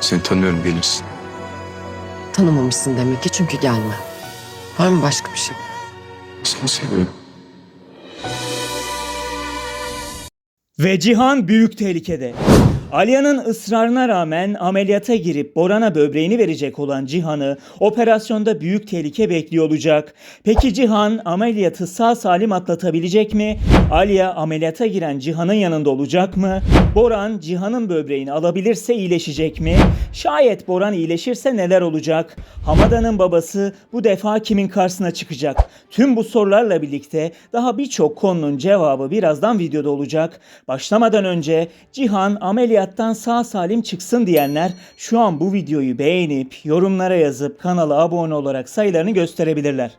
Seni tanıyorum bilirsin. Tanımamışsın demek ki çünkü gelme. Var mı başka bir şey? Seni seviyorum. Ve Cihan büyük tehlikede. Alya'nın ısrarına rağmen ameliyata girip Boran'a böbreğini verecek olan Cihan'ı operasyonda büyük tehlike bekliyor olacak. Peki Cihan ameliyatı sağ salim atlatabilecek mi? Alya ameliyata giren Cihan'ın yanında olacak mı? Boran Cihan'ın böbreğini alabilirse iyileşecek mi? Şayet Boran iyileşirse neler olacak? Hamada'nın babası bu defa kimin karşısına çıkacak? Tüm bu sorularla birlikte daha birçok konunun cevabı birazdan videoda olacak. Başlamadan önce Cihan ameliyattan sağ salim çıksın diyenler şu an bu videoyu beğenip yorumlara yazıp kanala abone olarak sayılarını gösterebilirler.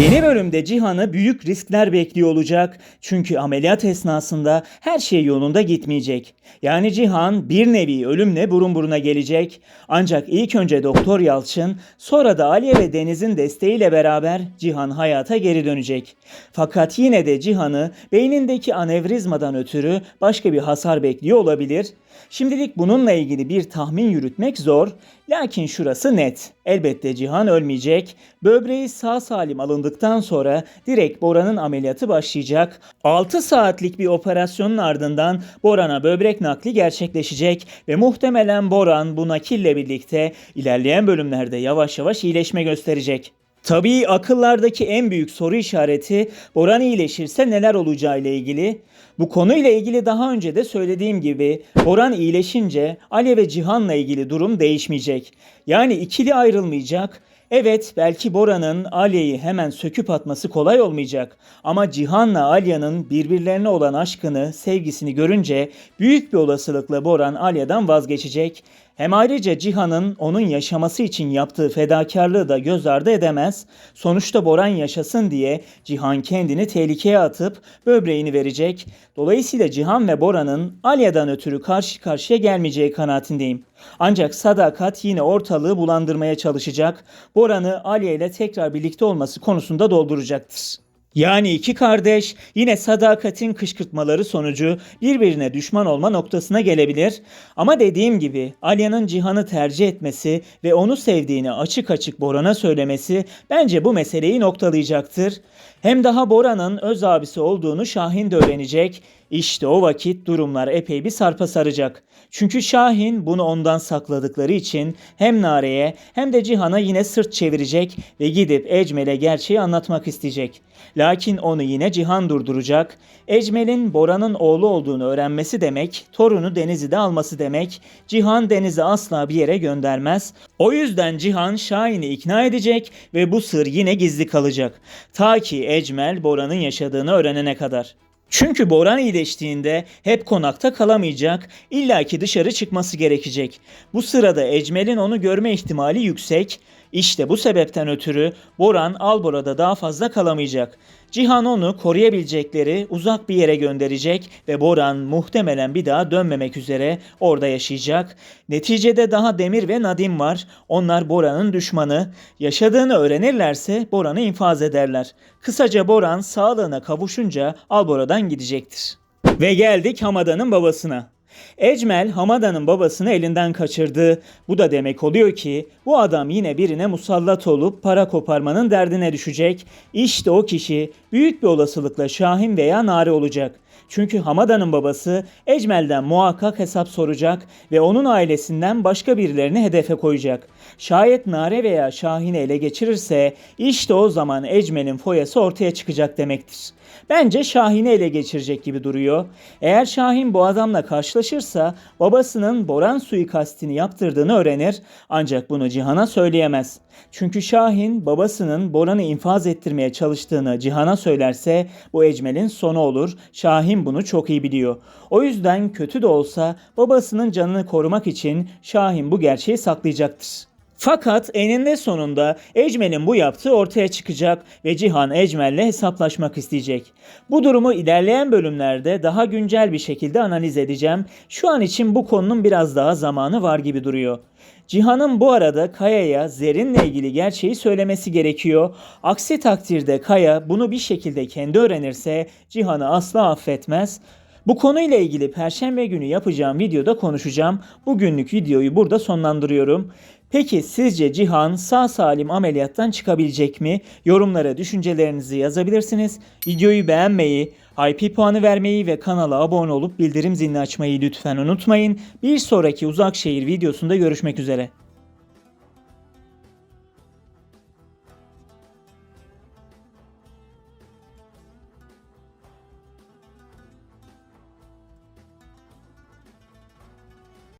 Yeni bölümde Cihan'ı büyük riskler bekliyor olacak. Çünkü ameliyat esnasında her şey yolunda gitmeyecek. Yani Cihan bir nevi ölümle burun buruna gelecek. Ancak ilk önce Doktor Yalçın, sonra da Aliye ve Deniz'in desteğiyle beraber Cihan hayata geri dönecek. Fakat yine de Cihan'ı beynindeki anevrizmadan ötürü başka bir hasar bekliyor olabilir. Şimdilik bununla ilgili bir tahmin yürütmek zor. Lakin şurası net. Elbette Cihan ölmeyecek. Böbreği sağ salim alındıktan sonra direkt Bora'nın ameliyatı başlayacak. 6 saatlik bir operasyonun ardından Boran'a böbrek nakli gerçekleşecek ve muhtemelen Boran bu nakille birlikte ilerleyen bölümlerde yavaş yavaş iyileşme gösterecek. Tabii akıllardaki en büyük soru işareti Boran iyileşirse neler olacağı ile ilgili. Bu konuyla ilgili daha önce de söylediğim gibi Boran iyileşince Ali ve Cihan'la ilgili durum değişmeyecek. Yani ikili ayrılmayacak. Evet belki Bora'nın Alya'yı hemen söküp atması kolay olmayacak ama Cihan'la Alya'nın birbirlerine olan aşkını, sevgisini görünce büyük bir olasılıkla Boran Alya'dan vazgeçecek. Hem ayrıca Cihan'ın onun yaşaması için yaptığı fedakarlığı da göz ardı edemez. Sonuçta Boran yaşasın diye Cihan kendini tehlikeye atıp böbreğini verecek. Dolayısıyla Cihan ve Boran'ın Alya'dan ötürü karşı karşıya gelmeyeceği kanaatindeyim. Ancak sadakat yine ortalığı bulandırmaya çalışacak. Boran'ı Alya ile tekrar birlikte olması konusunda dolduracaktır. Yani iki kardeş yine sadakatin kışkırtmaları sonucu birbirine düşman olma noktasına gelebilir. Ama dediğim gibi Alya'nın Cihan'ı tercih etmesi ve onu sevdiğini açık açık Boran'a söylemesi bence bu meseleyi noktalayacaktır. Hem daha Boran'ın öz abisi olduğunu Şahin de öğrenecek. İşte o vakit durumlar epey bir sarpa saracak. Çünkü Şahin bunu ondan sakladıkları için hem Nare'ye hem de Cihan'a yine sırt çevirecek ve gidip Ecmel'e gerçeği anlatmak isteyecek. Lakin onu yine Cihan durduracak. Ecmel'in Bora'nın oğlu olduğunu öğrenmesi demek, torunu Deniz'i de alması demek. Cihan Deniz'i asla bir yere göndermez. O yüzden Cihan Şahin'i ikna edecek ve bu sır yine gizli kalacak. Ta ki Ecmel Bora'nın yaşadığını öğrenene kadar. Çünkü Boran iyileştiğinde hep konakta kalamayacak, illaki dışarı çıkması gerekecek. Bu sırada Ecmel'in onu görme ihtimali yüksek. İşte bu sebepten ötürü Boran Albora'da daha fazla kalamayacak. Cihan onu koruyabilecekleri uzak bir yere gönderecek ve Boran muhtemelen bir daha dönmemek üzere orada yaşayacak. Neticede daha Demir ve Nadim var. Onlar Boran'ın düşmanı. Yaşadığını öğrenirlerse Boran'ı infaz ederler. Kısaca Boran sağlığına kavuşunca Albora'dan gidecektir. Ve geldik Hamada'nın babasına. Ecmel Hamada'nın babasını elinden kaçırdı. Bu da demek oluyor ki bu adam yine birine musallat olup para koparmanın derdine düşecek. İşte o kişi büyük bir olasılıkla Şahin veya Nari olacak. Çünkü Hamada'nın babası Ecmel'den muhakkak hesap soracak ve onun ailesinden başka birilerini hedefe koyacak. Şayet Nare veya Şahin'i ele geçirirse işte o zaman Ecmel'in foyası ortaya çıkacak demektir. Bence Şahin'i ele geçirecek gibi duruyor. Eğer Şahin bu adamla karşılaşırsa babasının Boran suikastini yaptırdığını öğrenir ancak bunu Cihan'a söyleyemez. Çünkü Şahin babasının Boran'ı infaz ettirmeye çalıştığını Cihan'a söylerse bu Ecmel'in sonu olur. Şahin bunu çok iyi biliyor. O yüzden kötü de olsa babasının canını korumak için Şahin bu gerçeği saklayacaktır. Fakat eninde sonunda Ecmel'in bu yaptığı ortaya çıkacak ve Cihan Ecmel'le hesaplaşmak isteyecek. Bu durumu ilerleyen bölümlerde daha güncel bir şekilde analiz edeceğim. Şu an için bu konunun biraz daha zamanı var gibi duruyor. Cihan'ın bu arada Kaya'ya Zerrin'le ilgili gerçeği söylemesi gerekiyor. Aksi takdirde Kaya bunu bir şekilde kendi öğrenirse Cihan'ı asla affetmez. Bu konuyla ilgili perşembe günü yapacağım videoda konuşacağım. Bugünlük videoyu burada sonlandırıyorum. Peki sizce Cihan sağ salim ameliyattan çıkabilecek mi? Yorumlara düşüncelerinizi yazabilirsiniz. Videoyu beğenmeyi, IP puanı vermeyi ve kanala abone olup bildirim zilini açmayı lütfen unutmayın. Bir sonraki uzak şehir videosunda görüşmek üzere.